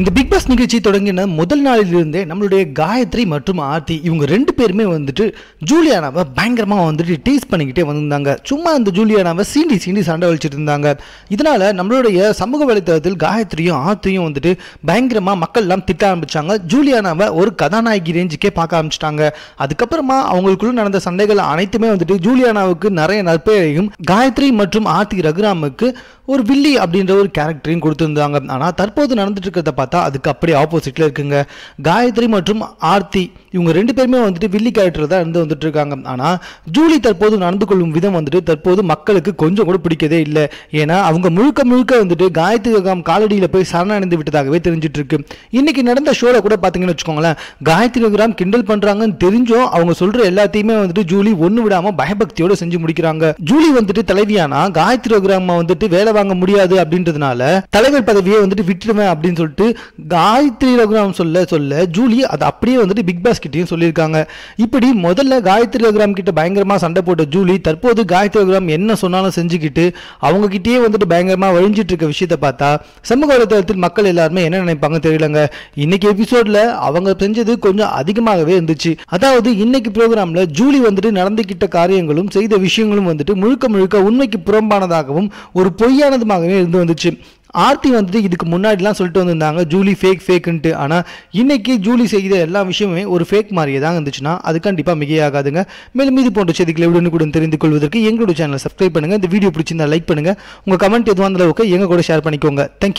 இந்த big pass நிகழ்ச்சி தொடங்கின முதல் நாளிலிருந்தே நம்மளுடைய காயத்ரி மற்றும் ஆர்த்தி இவங்க ரெண்டு பேருமே வந்துட்டு ஜூலியானாவை பயங்கரமாக வந்துட்டு டீஸ் பண்ணிக்கிட்டே வந்திருந்தாங்க. சும்மா இந்த ஜூலியானாவை சீண்டி சீண்டி சண்டை வச்சுட்டு இருந்தாங்க. இதனால நம்மளுடைய சமூக வலைத்தளத்தில் காயத்ரியும் ஆர்த்தியும் வந்துட்டு பயங்கரமாக மக்கள் எல்லாம் திட்ட ஆரம்பித்தாங்க ஜூலியானாவை ஒரு கதாநாயகி ரேஞ்சுக்கே பார்க்க ஆரம்பிச்சிட்டாங்க. அதுக்கப்புறமா அவங்களுக்குள்ள நடந்த சண்டைகள் அனைத்துமே வந்துட்டு ஜூலியானாவுக்கு நிறைய நற்பெயரையும் காயத்ரி மற்றும் ஆர்த்தி ரகுராமுக்கு ஒரு வில்லி அப்படின்ற ஒரு கேரக்டரையும் கொடுத்துருந்தாங்க. ஆனால் தற்போது நடந்துட்டு இருக்கிறத பார்த்தா அதுக்கு அப்படியே ஆப்போசிட்டில் இருக்குங்க. காயத்ரி மற்றும் ஆர்த்தி இவங்க ரெண்டு பேருமே வந்துட்டு வில்லி கேரக்டர் தான் இருந்து வந்துட்டு இருக்காங்க. ஆனால் ஜூலி தற்போது நடந்து கொள்ளும் விதம் வந்துட்டு தற்போது மக்களுக்கு கொஞ்சம் கூட பிடிக்கதே இல்லை. ஏன்னா அவங்க முழுக்க முழுக்க வந்துட்டு காயத்ரி காம் காலடியில் போய் சரணடைந்து விட்டதாகவே தெரிஞ்சிட்டு இருக்கு. இன்னைக்கு நடந்த ஷோல கூட பார்த்தீங்கன்னு வச்சுக்கோங்களேன் காயத்ரி கிராம் கிண்டல் பண்றாங்கன்னு தெரிஞ்சும் அவங்க சொல்ற எல்லாத்தையுமே வந்துட்டு ஜூலி ஒன்று விடாம பயபக்தியோட செஞ்சு முடிக்கிறாங்க. ஜூலி வந்துட்டு தலைவியானா காயத்ரி கிராம வந்துட்டு வேலை வாங்க முடியாது அப்படின்றதுனால தலைவர் பதவியை வந்துட்டு விட்டுருவேன் அப்படின்னு சொல்லிட்டு காயத்ரி ரகுராம் சொல்ல சொல்ல ஜூலி அதை அப்படியே வந்துட்டு பிக் பாஸ் கிட்டையும் சொல்லியிருக்காங்க. இப்படி முதல்ல காயத்ரி ரகுராம் கிட்ட பயங்கரமாக சண்டை போட்ட ஜூலி தற்போது காயத்ரி ரகுராம் என்ன சொன்னாலும் செஞ்சுக்கிட்டு அவங்க கிட்டேயே வந்துட்டு பயங்கரமாக வழிஞ்சிட்டு இருக்க விஷயத்தை பார்த்தா சமூக வலைதளத்தில் மக்கள் எல்லாருமே என்ன நினைப்பாங்க தெரியலங்க. இன்னைக்கு எபிசோட்ல அவங்க செஞ்சது கொஞ்சம் அதிகமாகவே இருந்துச்சு. அதாவது இன்னைக்கு ப்ரோக்ராம்ல ஜூலி வந்துட்டு நடந்துக்கிட்ட காரியங்களும் செய்த விஷயங்களும் வந்துட்டு முழுக்க முழுக்க உண்மைக்கு புறம்பானதாகவும் ஒரு பொய்யானதுமாகவே இருந்து வந்துச்சு. ஆர்த்தி வந்துட்டு இதுக்கு முன்னாடிலாம் சொல்லிட்டு வந்திருந்தாங்க ஜூலி ஃபேக் ஃபேக்குன்ட்டு ஆனால் இன்றைக்கி ஜூலி செய்த எல்லா விஷயமுமே ஒரு ஃபேக் மாதிரியே தான் இருந்துச்சுன்னா அது கண்டிப்பாக மிகையாகாதுங்க. மேலும் இது போன்ற செய்திகளை உடனுக்குடன் தெரிந்து கொள்வதற்கு எங்களோட சேனலை சப்ஸ்கிரைப் பண்ணுங்கள் இந்த வீடியோ பிடிச்சிருந்தா லைக் பண்ணுங்கள் உங்கள் கமெண்ட் எதுவாக இருந்தாலும் ஓகே எங்கள் கூட ஷேர் பண்ணிக்கோங்க. தேங்க்யூ